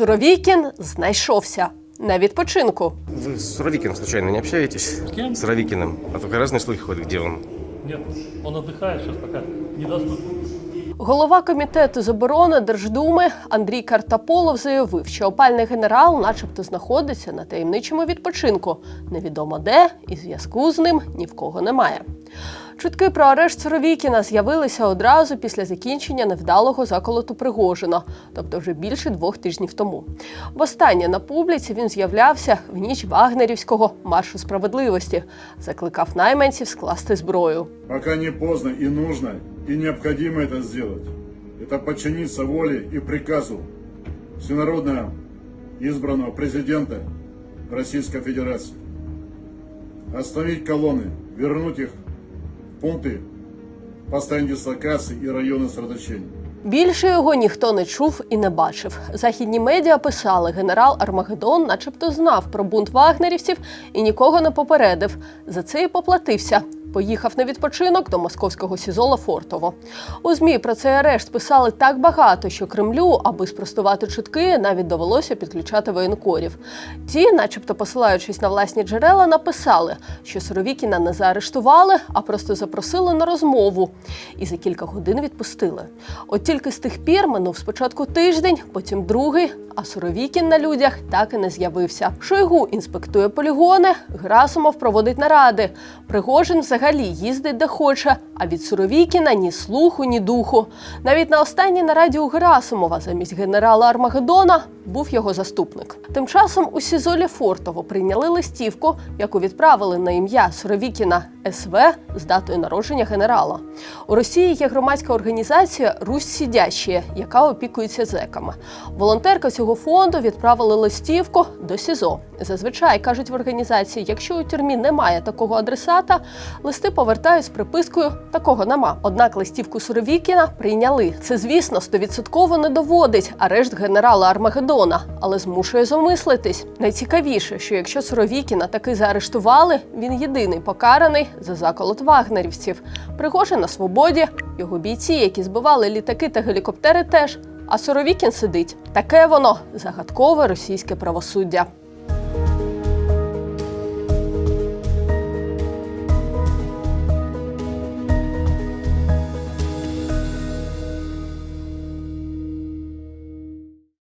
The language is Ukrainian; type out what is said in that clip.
Суровікін знайшовся на відпочинку. Вы с Суровикиным случайно не общаетесь? С кем? С Суровикиным. А только разные слухи ходят, где он. Нет, он отдыхает сейчас пока недоступен. Голова комітету з оборони Держдуми Андрій Картаполов заявив, що опальний генерал, начебто, знаходиться на таємничому відпочинку. Невідомо де, і зв'язку з ним ні в кого немає. Чутки про арешт Суровікіна з'явилися одразу після закінчення невдалого заколоту Пригожина, тобто вже більше двох тижнів тому. Востаннє на публіці він з'являвся в ніч вагнерівського маршу справедливості, закликав найманців скласти зброю. Пока не поздно и нужно, и необходимо это сделать. Это подчиниться воле и приказу всенародно избранного президента Российской Федерации. Остановить колонны, вернуть их в пункты постоянной і райони районы. Більше його ніхто не чув і не бачив. Західні медіа писали, генерал Армагеддон начебто знав про бунт вагнерівців і нікого не попередив. За це і поплатився. Поїхав на відпочинок до московського СІЗО Лафортово. У ЗМІ про цей арешт писали так багато, що Кремлю, аби спростувати чутки, навіть довелося підключати воєнкорів. Ті, начебто посилаючись на власні джерела, написали, що Суровікіна не заарештували, а просто запросили на розмову і за кілька годин відпустили. От тільки з тих пір минув спочатку тиждень, потім другий, а Суровікін на людях так і не з'явився. Шойгу інспектує полігони, Герасимов проводить наради. Пригожин взагалі їздить де хоче, а від Суровікіна ні слуху, ні духу. Навіть на останній нараді у Герасимова замість генерала Армагеддона був його заступник. Тим часом у СІЗО Лефортово прийняли листівку, яку відправили на ім'я Суровікіна СВ з датою народження генерала. У Росії є громадська організація Русь Сідящі, яка опікується зеками. Волонтерка цього фонду відправила листівку до СІЗО. Зазвичай кажуть в організації, якщо у тюрмі немає такого адресата, листи повертають з припискою такого нема. Однак листівку Суровікіна прийняли. Це, звісно, стовідсотково не доводить арешт генерала Армагеддона, але змушує замислитись. Найцікавіше, що якщо Суровікіна таки заарештували, він єдиний покараний за заколот вагнерівців. Пригожин на свободі, його бійці, які збивали літаки та гелікоптери, теж. А Суровікін сидить. Таке воно загадкове російське правосуддя.